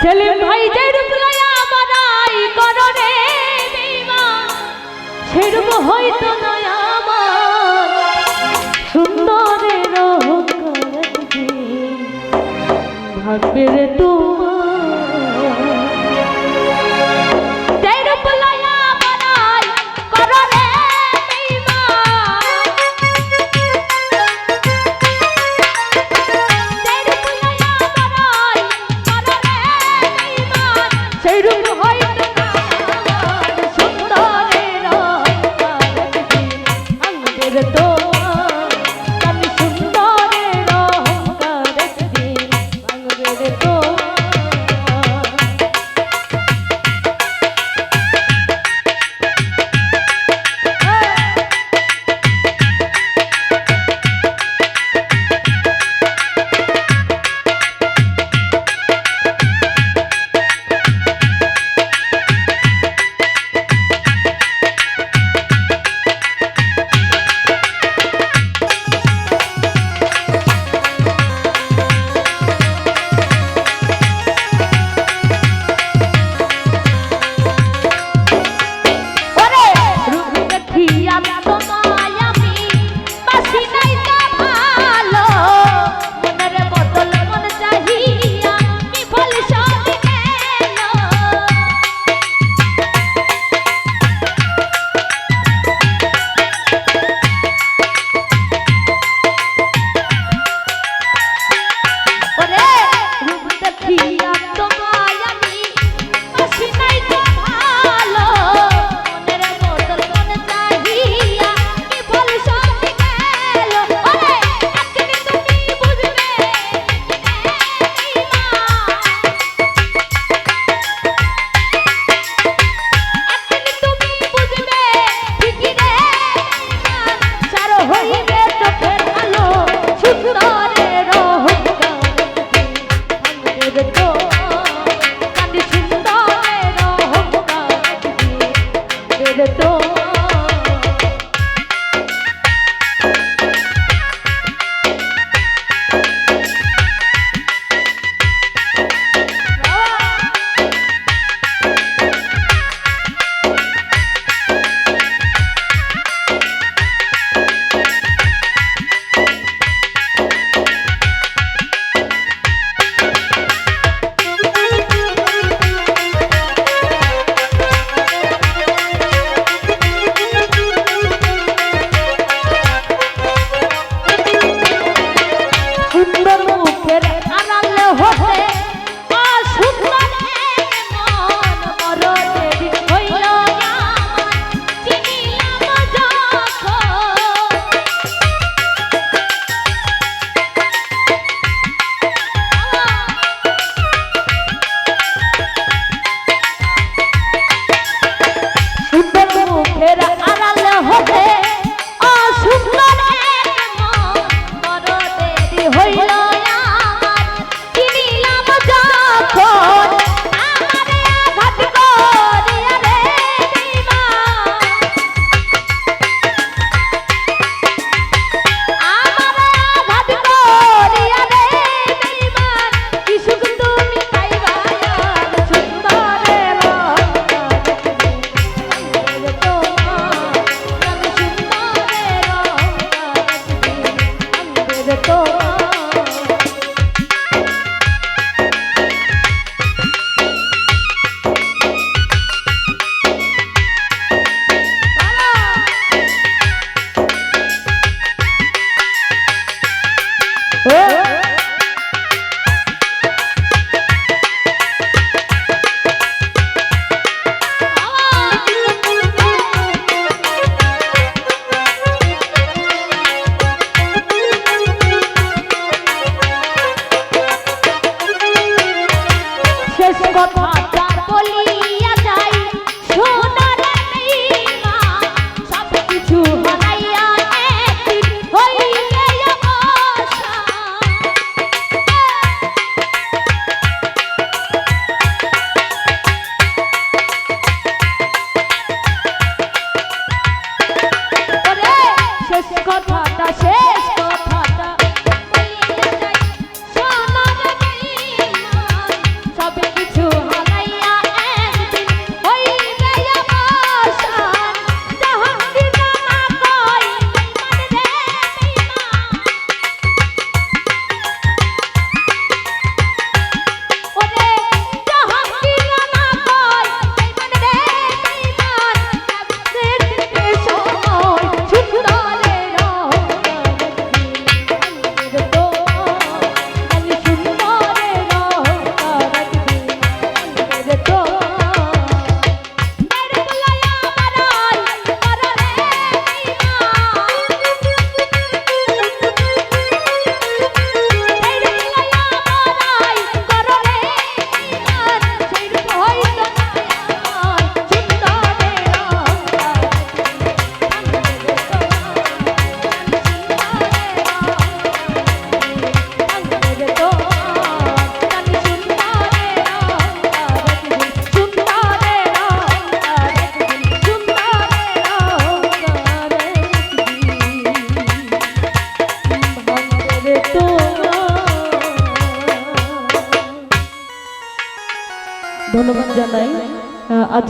সেলিম ভাই যে রূপ লয়া বানাই করনে নয় আমার সুন্দরের ভাগ্যের তোমার তো। যেত কথা ধন্যবাদ জানাই আহ, আজ